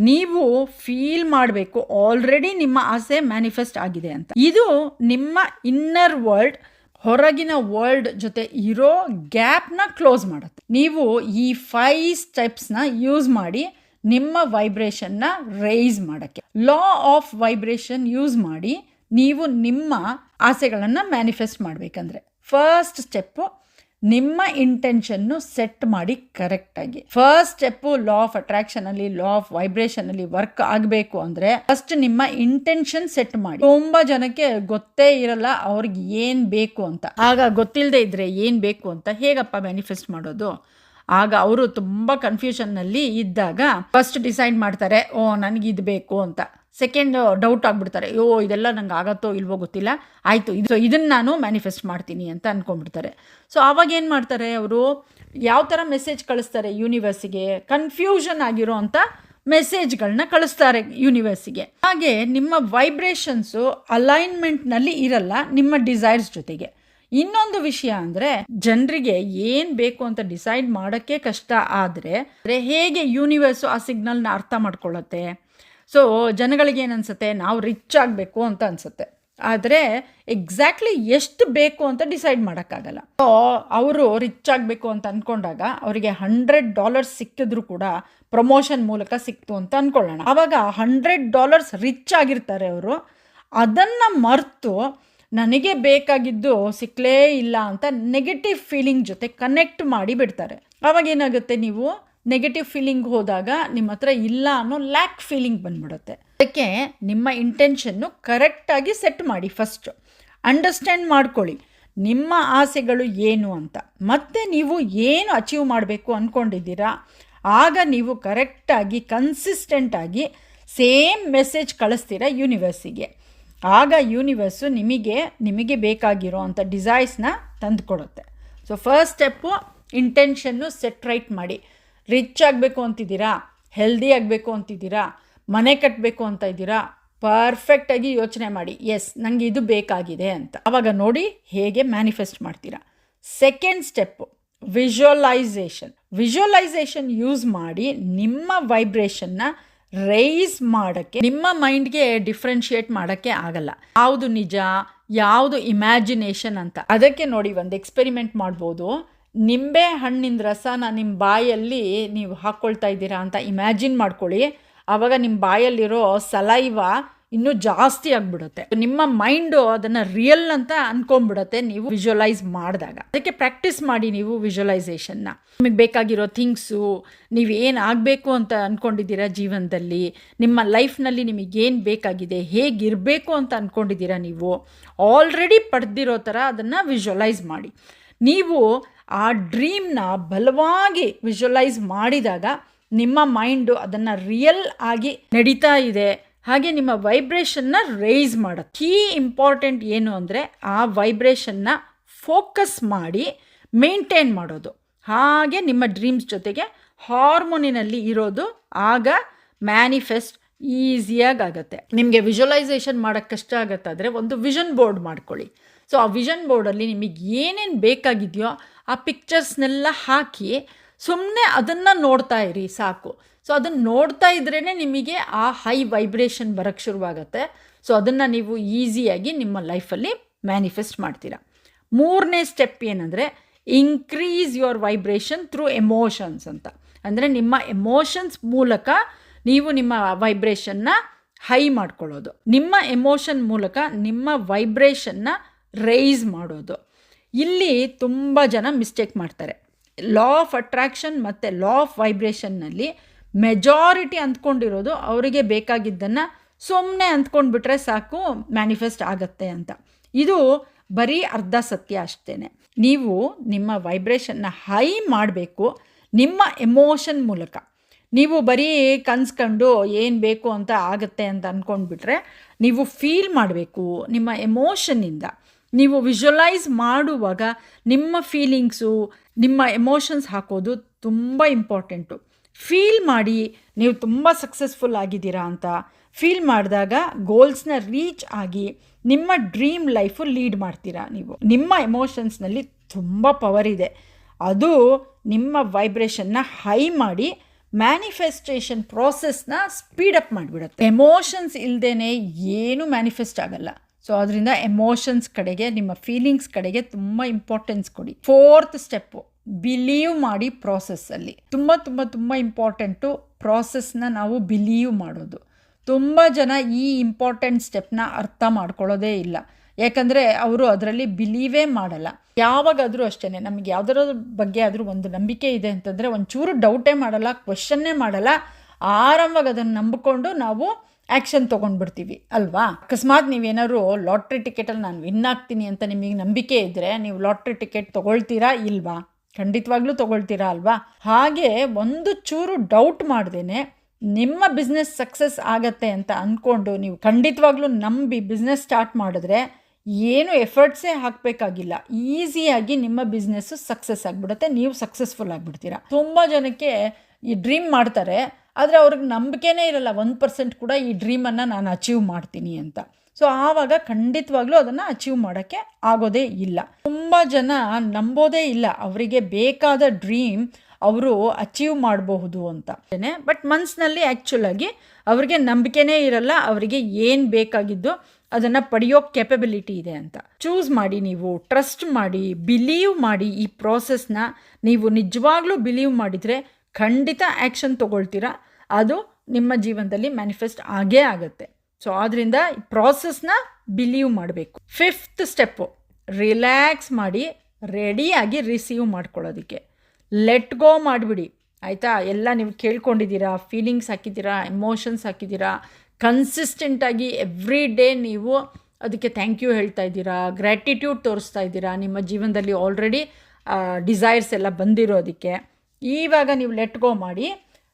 Speaker 1: ನೀವು ಫೀಲ್ ಮಾಡಬೇಕು. ಆಲ್ರೆಡಿ ನಿಮ್ಮ ಆಸೆ ಮ್ಯಾನಿಫೆಸ್ಟ್ ಆಗಿದೆ ಅಂತ. ಇದು ನಿಮ್ಮ ಇನ್ನರ್ ವರ್ಲ್ಡ್ ಹೊರಗಿನ ವರ್ಲ್ಡ್ ಜೊತೆ ಇರೋ ಗ್ಯಾಪ್ನ ಕ್ಲೋಸ್ ಮಾಡುತ್ತೆ. ನೀವು ಈ ಫೈವ್ ಸ್ಟೆಪ್ಸ್ನ ಯೂಸ್ ಮಾಡಿ ನಿಮ್ಮ ವೈಬ್ರೇಷನ್ನ ರೈಸ್ ಮಾಡೋಕ್ಕೆ. ಲಾ ಆಫ್ ವೈಬ್ರೇಷನ್ ಯೂಸ್ ಮಾಡಿ ನೀವು ನಿಮ್ಮ ಆಸೆಗಳನ್ನು ಮ್ಯಾನಿಫೆಸ್ಟ್ ಮಾಡಬೇಕಂದ್ರೆ. ಫಸ್ಟ್ ಸ್ಟೆಪ್ಪು ನಿಮ್ಮ ಇಂಟೆನ್ಷನ್ನು ಸೆಟ್ ಮಾಡಿ ಕರೆಕ್ಟಾಗಿ ಫಸ್ಟ್ ಸ್ಟೆಪ್ಪು ಲಾ ಆಫ್ ಅಟ್ರಾಕ್ಷನಲ್ಲಿ ಲಾ ಆಫ್ ವೈಬ್ರೇಷನಲ್ಲಿ ವರ್ಕ್ ಆಗಬೇಕು ಅಂದರೆ ಫಸ್ಟ್ ನಿಮ್ಮ ಇಂಟೆನ್ಷನ್ ಸೆಟ್ ಮಾಡಿ. ತುಂಬ ಜನಕ್ಕೆ ಗೊತ್ತೇ ಇರಲ್ಲ ಅವ್ರಿಗೆ ಏನು ಬೇಕು ಅಂತ. ಆಗ ಗೊತ್ತಿಲ್ಲದೆ ಇದ್ರೆ ಏನು ಬೇಕು ಅಂತ ಹೇಗಪ್ಪ ಮ್ಯಾನಿಫೆಸ್ಟ್ ಮಾಡೋದು? ಆಗ ಅವರು ತುಂಬ ಕನ್ಫ್ಯೂಷನ್ನಲ್ಲಿ ಇದ್ದಾಗ ಫಸ್ಟ್ ಡಿಸೈಡ್ ಮಾಡ್ತಾರೆ, ಓ, ನನಗೆ ಇದು ಬೇಕು ಅಂತ. ಸೆಕೆಂಡ್ ಡೌಟ್ ಆಗಿಬಿಡ್ತಾರೆ. ಅಯ್ಯೋ, ಇದೆಲ್ಲ ನಂಗೆ ಆಗತ್ತೋ ಇಲ್ವೋ ಗೊತ್ತಿಲ್ಲ. ಆಯಿತು, ಇದು, ಇದನ್ನು ನಾನು ಮ್ಯಾನಿಫೆಸ್ಟ್ ಮಾಡ್ತೀನಿ ಅಂತ ಅಂದ್ಕೊಂಡ್ಬಿಡ್ತಾರೆ ಸೊ ಆವಾಗ ಏನು ಮಾಡ್ತಾರೆ ಅವರು? ಯಾವ ಥರ ಮೆಸೇಜ್ ಕಳಿಸ್ತಾರೆ ಯೂನಿವರ್ಸಿಗೆ ಕನ್ಫ್ಯೂಷನ್ ಆಗಿರೋ ಅಂಥ ಮೆಸೇಜ್ಗಳನ್ನ ಕಳಿಸ್ತಾರೆ ಯೂನಿವರ್ಸಿಗೆ ಹಾಗೆ ನಿಮ್ಮ ವೈಬ್ರೇಷನ್ಸು ಅಲೈನ್ಮೆಂಟ್ನಲ್ಲಿ ಇರಲ್ಲ ನಿಮ್ಮ ಡಿಸೈರ್ಸ್ ಜೊತೆಗೆ. ಇನ್ನೊಂದು ವಿಷಯ ಅಂದರೆ, ಜನರಿಗೆ ಏನು ಬೇಕು ಅಂತ ಡಿಸೈಡ್ ಮಾಡೋಕ್ಕೆ ಕಷ್ಟ ಆದರೆ ಹೇಗೆ ಯೂನಿವರ್ಸು ಆ ಸಿಗ್ನಲ್ನ ಅರ್ಥ ಮಾಡ್ಕೊಳ್ಳುತ್ತೆ? ಸೊ ಜನಗಳಿಗೆ ಏನು ಅನಿಸುತ್ತೆ? ನಾವು ರಿಚ್ ಆಗಬೇಕು ಅಂತ ಅನಿಸುತ್ತೆ. ಆದರೆ ಎಕ್ಸಾಕ್ಟ್ಲಿ ಎಷ್ಟು ಬೇಕು ಅಂತ ಡಿಸೈಡ್ ಮಾಡೋಕ್ಕಾಗಲ್ಲ. ಸೊ ಅವರು ರಿಚ್ ಆಗಬೇಕು ಅಂತ ಅಂದ್ಕೊಂಡಾಗ ಅವರಿಗೆ ಹಂಡ್ರೆಡ್ ಡಾಲರ್ಸ್ ಸಿಕ್ಕಿದ್ರು ಕೂಡ ಪ್ರಮೋಷನ್ ಮೂಲಕ ಸಿಕ್ತು ಅಂತ ಅಂದ್ಕೊಳ್ಳೋಣ ಆವಾಗ ಹಂಡ್ರೆಡ್ ಡಾಲರ್ಸ್ ರಿಚ್ ಆಗಿರ್ತಾರೆ ಅವರು. ಅದನ್ನು ಮರೆತು ನನಗೆ ಬೇಕಾಗಿದ್ದು ಸಿಕ್ಕಲೇ ಇಲ್ಲ ಅಂತ ನೆಗೆಟಿವ್ ಫೀಲಿಂಗ್ ಜೊತೆ ಕನೆಕ್ಟ್ ಮಾಡಿ ಬಿಡ್ತಾರೆ. ಆವಾಗ ಏನಾಗುತ್ತೆ ನೀವು? ನೆಗೆಟಿವ್ ಫೀಲಿಂಗ್ ಹೋದಾಗ ನಿಮ್ಮ ಹತ್ರ ಇಲ್ಲ ಅನ್ನೋ ಲ್ಯಾಕ್ ಫೀಲಿಂಗ್ ಬಂದ್ಬಿಡುತ್ತೆ. ಅದಕ್ಕೆ ನಿಮ್ಮ ಇಂಟೆನ್ಷನ್ನು ಕರೆಕ್ಟಾಗಿ ಸೆಟ್ ಮಾಡಿ ಫಸ್ಟು ಅಂಡರ್ಸ್ಟ್ಯಾಂಡ್ ಮಾಡ್ಕೊಳ್ಳಿ, ನಿಮ್ಮ ಆಸೆಗಳು ಏನು ಅಂತ. ಮತ್ತೆ ನೀವು ಏನು ಅಚೀವ್ ಮಾಡಬೇಕು ಅಂದ್ಕೊಂಡಿದ್ದೀರಾ ಆಗ ನೀವು ಕರೆಕ್ಟಾಗಿ ಕನ್ಸಿಸ್ಟೆಂಟಾಗಿ ಸೇಮ್ ಮೆಸೇಜ್ ಕಳಿಸ್ತೀರಾ ಯೂನಿವರ್ಸಿಗೆ
Speaker 2: ಆಗ ಯೂನಿವರ್ಸು ನಿಮಗೆ ನಿಮಗೆ ಬೇಕಾಗಿರೋ ಅಂಥ ಡಿಸೈರ್ಸ್ನ ತಂದುಕೊಡುತ್ತೆ. So first step intention set right ಮಾಡಿ. ರಿಚ್ ಆಗಬೇಕು ಅಂತಿದ್ದೀರಾ? ಹೆಲ್ದಿ ಆಗಬೇಕು ಅಂತಿದ್ದೀರಾ? ಮನೆ ಕಟ್ಟಬೇಕು ಅಂತ ಇದ್ದೀರಾ? ಪರ್ಫೆಕ್ಟಾಗಿ ಯೋಚನೆ ಮಾಡಿ. ಎಸ್ ನನಗೆ ಇದು ಬೇಕಾಗಿದೆ ಅಂತ. ಆವಾಗ ನೋಡಿ ಹೇಗೆ ಮ್ಯಾನಿಫೆಸ್ಟ್ ಮಾಡ್ತೀರಾ. Second step visualisation visualisation use ಮಾಡಿ ನಿಮ್ಮ ವೈಬ್ರೇಷನ್ನ ರೈಸ್ ಮಾಡೋಕ್ಕೆ, ನಿಮ್ಮ ಮೈಂಡ್ಗೆ ಡಿಫ್ರೆನ್ಷಿಯೇಟ್ ಮಾಡೋಕ್ಕೆ ಆಗಲ್ಲ. ಯಾವುದು ನಿಜ, ಯಾವುದು ಇಮ್ಯಾಜಿನೇಷನ್ ಅಂತ. ಅದಕ್ಕೆ ನೋಡಿ ಒಂದು ಎಕ್ಸ್ಪೆರಿಮೆಂಟ್ ಮಾಡ್ಬೋದು. ನಿಂಬೆ ಹಣ್ಣಿನ ರಸನ ನಿಮ್ಮ ಬಾಯಲ್ಲಿ ನೀವು ಹಾಕ್ಕೊಳ್ತಾ ಇದ್ದೀರಾ ಅಂತ ಇಮ್ಯಾಜಿನ್ ಮಾಡ್ಕೊಳ್ಳಿ. ಆವಾಗ ನಿಮ್ಮ ಬಾಯಲ್ಲಿರೋ ಸಲೈವ ಇನ್ನೂ ಜಾಸ್ತಿ ಆಗಿಬಿಡುತ್ತೆ. ನಿಮ್ಮ ಮೈಂಡು ಅದನ್ನು ರಿಯಲ್ ಅಂತ ಅನ್ಕೊಂಡ್ಬಿಡುತ್ತೆ ನೀವು ವಿಜುವಲೈಸ್ ಮಾಡಿದಾಗ. ಅದಕ್ಕೆ ಪ್ರಾಕ್ಟೀಸ್ ಮಾಡಿ ನೀವು ವಿಜುವಲೈಸೇಷನ್ನ. ನಿಮಗೆ ಬೇಕಾಗಿರೋ ಥಿಂಗ್ಸು, ನೀವು ಏನು ಆಗಬೇಕು ಅಂತ ಅಂದ್ಕೊಂಡಿದ್ದೀರಾ ಜೀವನದಲ್ಲಿ? ನಿಮ್ಮ ಲೈಫ್ನಲ್ಲಿ ನಿಮಗೇನು ಬೇಕಾಗಿದೆ? ಹೇಗಿರಬೇಕು ಅಂತ ಅಂದ್ಕೊಂಡಿದ್ದೀರಾ ನೀವು? ಆಲ್ರೆಡಿ ಪಡೆದಿರೋ ಥರ ಅದನ್ನು ವಿಜುವಲೈಸ್ ಮಾಡಿ. ನೀವು ಆ ಡ್ರೀಮ್ನ ಬಲವಾಗಿ ವಿಜುವಲೈಸ್ ಮಾಡಿದಾಗ ನಿಮ್ಮ ಮೈಂಡು ಅದನ್ನು ರಿಯಲ್ ಆಗಿ ನಡೀತಾ ಇದೆ. ಹಾಗೆ ನಿಮ್ಮ ವೈಬ್ರೇಷನ್ನ ರೈಸ್ ಮಾಡೋದು ಕೀ ಇಂಪಾರ್ಟೆಂಟ್ ಏನು ಅಂದರೆ ಆ ವೈಬ್ರೇಷನ್ನ ಫೋಕಸ್ ಮಾಡಿ ಮೇಂಟೈನ್ ಮಾಡೋದು. ಹಾಗೆ ನಿಮ್ಮ ಡ್ರೀಮ್ಸ್ ಜೊತೆಗೆ ಹಾರ್ಮೋನಿನಲ್ಲಿ ಇರೋದು ಆಗ ಮ್ಯಾನಿಫೆಸ್ಟ್ ಈಸಿಯಾಗಿ ಆಗುತ್ತೆ. ನಿಮಗೆ ವಿಜುವಲೈಸೇಷನ್ ಮಾಡೋಕ್ಕೆ ಕಷ್ಟ ಆಗುತ್ತಾದರೆ ಒಂದು ವಿಷನ್ ಬೋರ್ಡ್ ಮಾಡ್ಕೊಳ್ಳಿ. ಸೊ ಆ ವಿಷನ್ ಬೋರ್ಡಲ್ಲಿ ನಿಮಗೆ ಏನೇನು ಬೇಕಾಗಿದೆಯೋ ಆ ಪಿಕ್ಚರ್ಸ್ನೆಲ್ಲ ಹಾಕಿ ಸುಮ್ಮನೆ ಅದನ್ನು ನೋಡ್ತಾ ಇರಿ, ಸಾಕು. ಸೊ ಅದನ್ನು ನೋಡ್ತಾ ಇದ್ರೇ ನಿಮಗೆ ಆ ಹೈ ವೈಬ್ರೇಷನ್ ಬರೋಕ್ಕೆ ಶುರುವಾಗುತ್ತೆ. ಸೊ ಅದನ್ನು ನೀವು ಈಸಿಯಾಗಿ ನಿಮ್ಮ ಲೈಫಲ್ಲಿ ಮ್ಯಾನಿಫೆಸ್ಟ್ ಮಾಡ್ತೀರಾ. ಮೂರನೇ ಸ್ಟೆಪ್ ಏನಂದರೆ increase your vibration through emotions ಅಂತ. ಅಂದರೆ ನಿಮ್ಮ ಎಮೋಷನ್ಸ್ ಮೂಲಕ ನೀವು ನಿಮ್ಮ ವೈಬ್ರೇಷನ್ನ ಹೈ ಮಾಡ್ಕೊಳ್ಳೋದು. ನಿಮ್ಮ ಎಮೋಷನ್ ಮೂಲಕ ನಿಮ್ಮ ವೈಬ್ರೇಷನ್ನ ರೈಸ್ ಮಾಡೋದು. ಇಲ್ಲಿ ತುಂಬ ಜನ ಮಿಸ್ಟೇಕ್ ಮಾಡ್ತಾರೆ. ಲಾ ಆಫ್ ಅಟ್ರಾಕ್ಷನ್ ಮತ್ತು ಲಾ ಆಫ್ ವೈಬ್ರೇಷನ್ನಲ್ಲಿ ಮೆಜಾರಿಟಿ ಅಂದ್ಕೊಂಡಿರೋದು ಅವರಿಗೆ ಬೇಕಾಗಿದ್ದನ್ನು ಸುಮ್ಮನೆ ಅಂದ್ಕೊಂಡ್ಬಿಟ್ರೆ ಸಾಕು ಮ್ಯಾನಿಫೆಸ್ಟ್ ಆಗತ್ತೆ ಅಂತ. ಇದು ಬರೀ ಅರ್ಧ ಸತ್ಯ ಅಷ್ಟೇ ನೀವು ನಿಮ್ಮ ವೈಬ್ರೇಷನ್ನ ಹೈ ಮಾಡಬೇಕು, ನಿಮ್ಮ ಎಮೋಷನ್ ಮೂಲಕ. ನೀವು ಬರೀ ಕನ್ಸ್ಕೊಂಡು ಏನು ಬೇಕು ಅಂತ ಆಗುತ್ತೆ ಅಂತ ಅಂದ್ಕೊಂಡ್ಬಿಟ್ರೆ ನೀವು ಫೀಲ್ ಮಾಡಬೇಕು, ನಿಮ್ಮ ಎಮೋಷನ್ನಿಂದ ನೀವು ವಿಜುವಲೈಸ್ ಮಾಡುವಾಗ ನಿಮ್ಮ ಫೀಲಿಂಗ್ಸು ನಿಮ್ಮ ಎಮೋಷನ್ಸ್ ಹಾಕೋದು ತುಂಬ ಇಂಪಾರ್ಟೆಂಟು ಫೀಲ್ ಮಾಡಿ ನೀವು ತುಂಬ ಸಕ್ಸಸ್ಫುಲ್ ಆಗಿದ್ದೀರಾ ಅಂತ ಫೀಲ್ ಮಾಡಿದಾಗ ಗೋಲ್ಸ್ನ ರೀಚ್ ಆಗಿ ನಿಮ್ಮ ಡ್ರೀಮ್ ಲೈಫು ಲೀಡ್ ಮಾಡ್ತೀರಾ ನೀವು. ನಿಮ್ಮ ಎಮೋಷನ್ಸ್ನಲ್ಲಿ ತುಂಬ ಪವರ್ ಇದೆ. ಅದು ನಿಮ್ಮ ವೈಬ್ರೇಷನ್ನ ಹೈ ಮಾಡಿ ಮ್ಯಾನಿಫೆಸ್ಟೇಷನ್ ಪ್ರಾಸೆಸ್ನ ಸ್ಪೀಡಪ್ ಮಾಡಿಬಿಡುತ್ತೆ. ಎಮೋಷನ್ಸ್ ಇಲ್ಲದೇ ಏನೂ ಮ್ಯಾನಿಫೆಸ್ಟ್ ಆಗಲ್ಲ. ಸೊ ಅದರಿಂದ ಎಮೋಷನ್ಸ್ ಕಡೆಗೆ, ನಿಮ್ಮ ಫೀಲಿಂಗ್ಸ್ ಕಡೆಗೆ ತುಂಬ ಇಂಪಾರ್ಟೆನ್ಸ್ ಕೊಡಿ. ಫೋರ್ತ್ ಸ್ಟೆಪ್ಪು ಬಿಲೀವ್ ಮಾಡಿ ಪ್ರಾಸೆಸ್ಸಲ್ಲಿ ತುಂಬ ತುಂಬ ತುಂಬ ಇಂಪಾರ್ಟೆಂಟು ಪ್ರಾಸೆಸ್ನ ನಾವು ಬಿಲೀವ್ ಮಾಡೋದು. ತುಂಬ ಜನ ಈ ಇಂಪಾರ್ಟೆಂಟ್ ಸ್ಟೆಪ್ನ ಅರ್ಥ ಮಾಡ್ಕೊಳ್ಳೋದೇ ಇಲ್ಲ. ಯಾಕಂದರೆ ಅವರು ಅದರಲ್ಲಿ ಬಿಲೀವೇ ಮಾಡಲ್ಲ. ಯಾವಾಗಾದರೂ ಅಷ್ಟೇ ನಮಗೆ ಯಾವುದರ ಬಗ್ಗೆ ಆದರೂ ಒಂದು ನಂಬಿಕೆ ಇದೆ ಅಂತಂದರೆ ಒಂಚೂರು ಡೌಟೇ ಮಾಡಲ್ಲ ಕ್ವೆಶನ್ನೇ ಮಾಡಲ್ಲ. ಆರಾಮಾಗಿ ಅದನ್ನು ನಂಬಿಕೊಂಡು ನಾವು ಆ್ಯಕ್ಷನ್ ತೊಗೊಂಡ್ಬಿಡ್ತೀವಿ, ಅಲ್ವಾ? ಅಕಸ್ಮಾತ್ ನೀವೇನಾದ್ರು ಲಾಟ್ರಿ ಟಿಕೆಟಲ್ಲಿ ನಾನು ವಿನ್ ಆಗ್ತೀನಿ ಅಂತ ನಿಮಗೆ ನಂಬಿಕೆ ಇದ್ದರೆ ನೀವು ಲಾಟ್ರಿ ಟಿಕೆಟ್ ತೊಗೊಳ್ತೀರಾ ಇಲ್ವಾ? ಖಂಡಿತವಾಗ್ಲೂ ತೊಗೊಳ್ತೀರಾ, ಅಲ್ವಾ? ಹಾಗೆ ಒಂದು ಚೂರು ಡೌಟ್ ಮಾಡ್ದೇನೆ ನಿಮ್ಮ ಬಿಸ್ನೆಸ್ ಸಕ್ಸಸ್ ಆಗತ್ತೆ ಅಂತ ಅಂದ್ಕೊಂಡು ನೀವು ಖಂಡಿತವಾಗ್ಲೂ ನಂಬಿ ಬಿಸ್ನೆಸ್ ಸ್ಟಾರ್ಟ್ ಮಾಡಿದ್ರೆ ಏನು ಎಫರ್ಟ್ಸೇ ಹಾಕಬೇಕಾಗಿಲ್ಲ. ಈಸಿಯಾಗಿ ನಿಮ್ಮ ಬಿಸ್ನೆಸ್ಸು ಸಕ್ಸಸ್ ಆಗಿಬಿಡುತ್ತೆ, ನೀವು ಸಕ್ಸಸ್ಫುಲ್ ಆಗಿಬಿಡ್ತೀರಾ. ತುಂಬ ಜನಕ್ಕೆ ಈ ಡ್ರೀಮ್ ಮಾಡ್ತಾರೆ ಆದರೆ ಅವ್ರಿಗೆ ನಂಬಿಕೆನೇ ಇರಲ್ಲ. ಒಂದು ಪರ್ಸೆಂಟ್ ಕೂಡ ಈ ಡ್ರೀಮನ್ನು ನಾನು ಅಚೀವ್ ಮಾಡ್ತೀನಿ ಅಂತ. ಸೊ ಆವಾಗ ಖಂಡಿತವಾಗ್ಲೂ ಅದನ್ನು ಅಚೀವ್ ಮಾಡೋಕ್ಕೆ ಆಗೋದೇ ಇಲ್ಲ. ತುಂಬ ಜನ ನಂಬೋದೇ ಇಲ್ಲ. ಅವರಿಗೆ ಬೇಕಾದ ಡ್ರೀಮ್ ಅವರು ಅಚೀವ್ ಮಾಡಬಹುದು ಅಂತ. ಬಟ್ ಮನ್ಸಿನಲ್ಲಿ ಆ್ಯಕ್ಚುಲಾಗಿ ಅವ್ರಿಗೆ ನಂಬಿಕೆನೇ ಇರಲ್ಲ. ಅವರಿಗೆ ಏನು ಬೇಕಾಗಿದ್ದು ಅದನ್ನು ಪಡೆಯೋ ಕೆಪಬಿಲಿಟಿ ಇದೆ ಅಂತ. ಚೂಸ್ ಮಾಡಿ ನೀವು ಟ್ರಸ್ಟ್ ಮಾಡಿ ಬಿಲೀವ್ ಮಾಡಿ ಈ ಪ್ರಾಸೆಸ್ನ ನೀವು ನಿಜವಾಗ್ಲೂ ಬಿಲೀವ್ ಮಾಡಿದರೆ ಖಂಡಿತ ಆ್ಯಕ್ಷನ್ ತೊಗೊಳ್ತೀರಾ? ಅದು ನಿಮ್ಮ ಜೀವನದಲ್ಲಿ ಮ್ಯಾನಿಫೆಸ್ಟ್ ಆಗೇ ಆಗುತ್ತೆ. ಸೊ ಆದ್ದರಿಂದ ಪ್ರಾಸೆಸ್ನ ಬಿಲೀವ್ ಮಾಡಬೇಕು. ಫಿಫ್ತ್ ಸ್ಟೆಪ್ಪು ರಿಲ್ಯಾಕ್ಸ್ ಮಾಡಿ ರೆಡಿಯಾಗಿ ರಿಸೀವ್ ಮಾಡ್ಕೊಳ್ಳೋದಕ್ಕೆ. ಲೆಟ್ ಗೋ ಮಾಡಿಬಿಡಿ. ಆಯಿತಾ? ಎಲ್ಲ ನೀವು ಕೇಳ್ಕೊಂಡಿದ್ದೀರಾ? ಫೀಲಿಂಗ್ಸ್ ಹಾಕಿದ್ದೀರಾ? ಎಮೋಷನ್ಸ್ ಹಾಕಿದ್ದೀರಾ? ಕನ್ಸಿಸ್ಟೆಂಟಾಗಿ ಎವ್ರಿ ಡೇ ನೀವು ಅದಕ್ಕೆ ಥ್ಯಾಂಕ್ ಯು ಹೇಳ್ತಾ ಇದ್ದೀರಾ? ಗ್ರ್ಯಾಟಿಟ್ಯೂಡ್ ತೋರಿಸ್ತಾ ಇದ್ದೀರಾ? ನಿಮ್ಮ ಜೀವನದಲ್ಲಿ ಆಲ್ರೆಡಿ ಡಿಸೈರ್ಸ್ ಎಲ್ಲ ಬಂದಿರೋದಕ್ಕೆ. ಇವಾಗ ನೀವು ಲೆಟ್ ಗೋ ಮಾಡಿ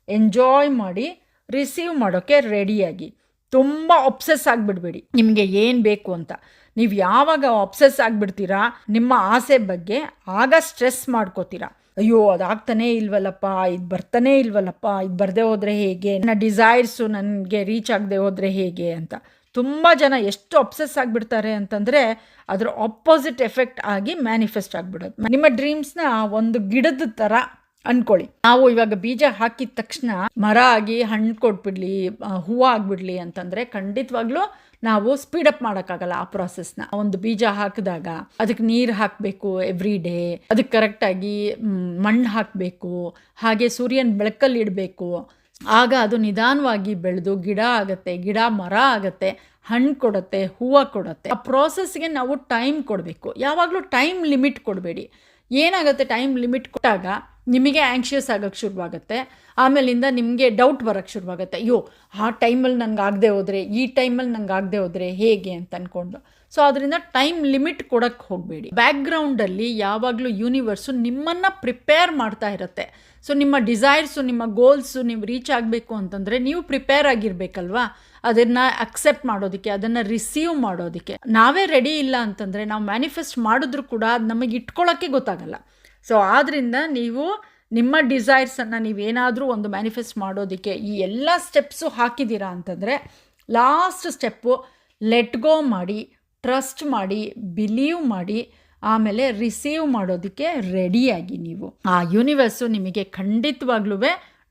Speaker 2: ಎಂಜಾಯ್ ಮಾಡಿ ರಿಸೀವ್ ಮಾಡೋಕ್ಕೆ ರೆಡಿಯಾಗಿ ತುಂಬ ಅಪ್ಸೆಸ್ ಆಗಿಬಿಡ್ಬೇಡಿ. ನಿಮಗೆ ಏನು ಬೇಕು ಅಂತ. ನೀವು ಯಾವಾಗ ಅಪ್ಸೆಸ್ ಆಗಿಬಿಡ್ತೀರಾ, ನಿಮ್ಮ ಆಸೆ ಬಗ್ಗೆ ಆಗ ಸ್ಟ್ರೆಸ್ ಮಾಡ್ಕೋತೀರಾ. ಅಯ್ಯೋ, ಅದಾಗ್ತಾನೇ ಇಲ್ವಲ್ಲಪ್ಪ, ಇದು ಬರ್ತಾನೇ ಇಲ್ವಲ್ಲಪ್ಪ, ಇದು ಬರದೆ ಹೋದರೆ ಹೇಗೆ, ನನ್ನ ಡಿಸೈರ್ಸು ನನಗೆ ರೀಚ್ ಆಗದೆ ಹೋದರೆ ಹೇಗೆ ಅಂತ. ತುಂಬ ಜನ ಎಷ್ಟು ಅಬ್ಸೆಸ್ ಆಗಿಬಿಡ್ತಾರೆ ಅಂತಂದರೆ, ಅದರ ಆಪೋಸಿಟ್ ಎಫೆಕ್ಟ್ ಆಗಿ ಮ್ಯಾನಿಫೆಸ್ಟ್ ಆಗಿಬಿಡೋದು. ನಿಮ್ಮ ಡ್ರೀಮ್ಸ್ನ ಒಂದು ಗಿಡದ ಥರ ಅನ್ಕೊಳ್ಳಿ ನಾವು ಇವಾಗ ಬೀಜ ಹಾಕಿದ ತಕ್ಷಣ ಮರ ಆಗಿ ಹಣ್ಣು ಕೊಟ್ಬಿಡ್ಲಿ ಹೂವು ಆಗ್ಬಿಡ್ಲಿ ಅಂತಂದರೆ ಖಂಡಿತವಾಗ್ಲೂ ನಾವು ಸ್ಪೀಡಪ್ ಮಾಡೋಕ್ಕಾಗಲ್ಲ ಆ ಪ್ರಾಸೆಸ್ನ ಒಂದು ಬೀಜ ಹಾಕಿದಾಗ ಅದಕ್ಕೆ ನೀರು ಹಾಕಬೇಕು ಎವ್ರಿ ಡೇ ಅದಕ್ಕೆ ಕರೆಕ್ಟಾಗಿ ಮಣ್ಣು ಹಾಕಬೇಕು, ಹಾಗೆ ಸೂರ್ಯನ ಬೆಳಕಲ್ಲಿ ಇಡಬೇಕು. ಆಗ ಅದು ನಿಧಾನವಾಗಿ ಬೆಳೆದು ಗಿಡ ಆಗುತ್ತೆ, ಗಿಡ ಮರ ಆಗುತ್ತೆ, ಹಣ್ಣು ಕೊಡುತ್ತೆ, ಹೂವು ಕೊಡುತ್ತೆ. ಆ ಪ್ರಾಸೆಸ್ಗೆ ನಾವು ಟೈಮ್ ಕೊಡಬೇಕು. ಯಾವಾಗಲೂ ಟೈಮ್ ಲಿಮಿಟ್ ಕೊಡಬೇಡಿ. ಏನಾಗುತ್ತೆ ಟೈಮ್ ಲಿಮಿಟ್ ಕೊಟ್ಟಾಗ ನಿಮಗೆ ಆ್ಯಂಕ್ಷಿಯಸ್ ಆಗೋಕ್ಕೆ ಶುರುವಾಗುತ್ತೆ. ಆಮೇಲಿಂದ ನಿಮಗೆ ಡೌಟ್ ಬರೋಕ್ಕೆ ಶುರುವಾಗುತ್ತೆ. ಅಯ್ಯೋ, ಆ ಟೈಮಲ್ಲಿ ನನಗೆ ಆಗದೆ ಹೋದರೆ, ಈ ಟೈಮಲ್ಲಿ ನನಗೆ ಆಗದೆ ಹೋದರೆ ಹೇಗೆ ಅಂತ ಅಂದ್ಕೊಂಡು ಸೊ ಅದರಿಂದ ಟೈಮ್ ಲಿಮಿಟ್ ಕೊಡೋಕ್ಕೆ ಹೋಗಬೇಡಿ. ಬ್ಯಾಕ್ಗ್ರೌಂಡಲ್ಲಿ ಯಾವಾಗಲೂ ಯೂನಿವರ್ಸು ನಿಮ್ಮನ್ನು ಪ್ರಿಪೇರ್ ಮಾಡ್ತಾ ಇರುತ್ತೆ. ಸೊ ನಿಮ್ಮ ಡಿಸೈರ್ಸು ನಿಮ್ಮ ಗೋಲ್ಸು ನೀವು ರೀಚ್ ಆಗಬೇಕು ಅಂತಂದರೆ ನೀವು ಪ್ರಿಪೇರ್ ಆಗಿರಬೇಕಲ್ವಾ? ಅದನ್ನು ಅಕ್ಸೆಪ್ಟ್ ಮಾಡೋದಕ್ಕೆ, ಅದನ್ನು ರಿಸೀವ್ ಮಾಡೋದಕ್ಕೆ. ನಾವೇ ರೆಡಿ ಇಲ್ಲ ಅಂತಂದರೆ ನಾವು ಮ್ಯಾನಿಫೆಸ್ಟ್ ಮಾಡಿದ್ರು ಕೂಡ ಅದು ನಮಗೆ ಇಟ್ಕೊಳ್ಳೋಕ್ಕೆ ಗೊತ್ತಾಗಲ್ಲ. ಸೊ ಆದ್ದರಿಂದ ನೀವು ನಿಮ್ಮ ಡಿಸೈರ್ಸನ್ನು ನೀವೇನಾದರೂ ಒಂದು ಮ್ಯಾನಿಫೆಸ್ಟ್ ಮಾಡೋದಕ್ಕೆ ಈ ಎಲ್ಲ ಸ್ಟೆಪ್ಸು ಹಾಕಿದ್ದೀರಾ ಅಂತಂದರೆ ಲಾಸ್ಟ್ ಸ್ಟೆಪ್ಪು ಲೆಟ್ ಗೋ ಮಾಡಿ ಟ್ರಸ್ಟ್ ಮಾಡಿ, ಬಿಲೀವ್ ಮಾಡಿ, ಆಮೇಲೆ ರಿಸೀವ್ ಮಾಡೋದಕ್ಕೆ ರೆಡಿಯಾಗಿ ನೀವು. ಆ ಯೂನಿವರ್ಸು ನಿಮಗೆ ಖಂಡಿತವಾಗ್ಲೂ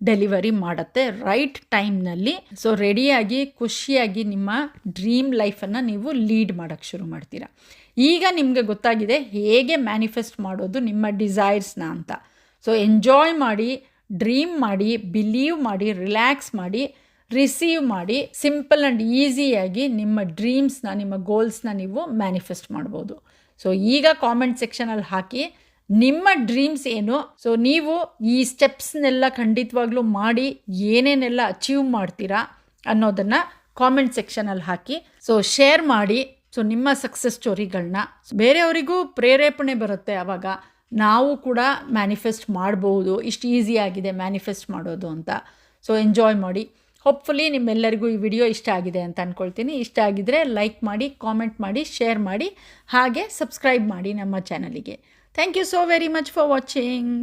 Speaker 2: ಡೆಲಿವರಿ ಮಾಡುತ್ತೆ ರೈಟ್ ಟೈಮ್ನಲ್ಲಿ. ಸೊ ರೆಡಿಯಾಗಿ, ಖುಷಿಯಾಗಿ ನಿಮ್ಮ ಡ್ರೀಮ್ ಲೈಫನ್ನು ನೀವು ಲೀಡ್ ಮಾಡೋಕ್ಕೆ ಶುರು ಮಾಡ್ತೀರಾ. ಈಗ ನಿಮಗೆ ಗೊತ್ತಾಗಿದೆ ಹೇಗೆ ಮ್ಯಾನಿಫೆಸ್ಟ್ ಮಾಡೋದು ನಿಮ್ಮ ಡಿಸೈರ್ಸ್ನ ಅಂತ. ಸೊ ಎಂಜಾಯ್ ಮಾಡಿ, ಡ್ರೀಮ್ ಮಾಡಿ, ಬಿಲೀವ್ ಮಾಡಿ, ರಿಲ್ಯಾಕ್ಸ್ ಮಾಡಿ ರಿಸೀವ್ ಮಾಡಿ ಸಿಂಪಲ್ ಆ್ಯಂಡ್ ಈಸಿಯಾಗಿ ನಿಮ್ಮ ಡ್ರೀಮ್ಸ್ನ, ನಿಮ್ಮ ಗೋಲ್ಸ್ನ ನೀವು ಮ್ಯಾನಿಫೆಸ್ಟ್ ಮಾಡ್ಬೋದು. ಸೊ ಈಗ ಕಾಮೆಂಟ್ ಸೆಕ್ಷನಲ್ಲಿ ಹಾಕಿ ನಿಮ್ಮ ಡ್ರೀಮ್ಸ್ ಏನು? ಸೊ ನೀವು ಈ ಸ್ಟೆಪ್ಸ್ನೆಲ್ಲ ಖಂಡಿತವಾಗ್ಲೂ ಮಾಡಿ ಏನೇನೆಲ್ಲ ಅಚೀವ್ ಮಾಡ್ತೀರಾ ಅನ್ನೋದನ್ನು ಕಾಮೆಂಟ್ ಸೆಕ್ಷನಲ್ಲಿ ಹಾಕಿ. ಸೊ ಶೇರ್ ಮಾಡಿ. ಸೊ ನಿಮ್ಮ ಸಕ್ಸಸ್ ಸ್ಟೋರಿಗಳನ್ನ. ಬೇರೆಯವರಿಗೂ ಪ್ರೇರೇಪಣೆ ಬರುತ್ತೆ ಆವಾಗ ನಾವು ಕೂಡ ಮ್ಯಾನಿಫೆಸ್ಟ್ ಮಾಡ್ಬೋದು. ಇಷ್ಟು ಈಸಿ ಆಗಿದೆ ಮ್ಯಾನಿಫೆಸ್ಟ್ ಮಾಡೋದು ಅಂತ. ಸೊ ಎಂಜಾಯ್ ಮಾಡಿ. ಹೋಪ್ಫುಲಿ ನಿಮ್ಮೆಲ್ಲರಿಗೂ ಈ ವಿಡಿಯೋ ಇಷ್ಟ ಆಗಿದೆ ಅಂತ ಅಂದ್ಕೊಳ್ತೀನಿ ಇಷ್ಟ ಆಗಿದ್ದರೆ ಲೈಕ್ ಮಾಡಿ ಕಾಮೆಂಟ್ ಮಾಡಿ ಶೇರ್ ಮಾಡಿ, ಹಾಗೆ ಸಬ್ಸ್ಕ್ರೈಬ್ ಮಾಡಿ ನಮ್ಮ ಚಾನಲಿಗೆ thank you so very much for watching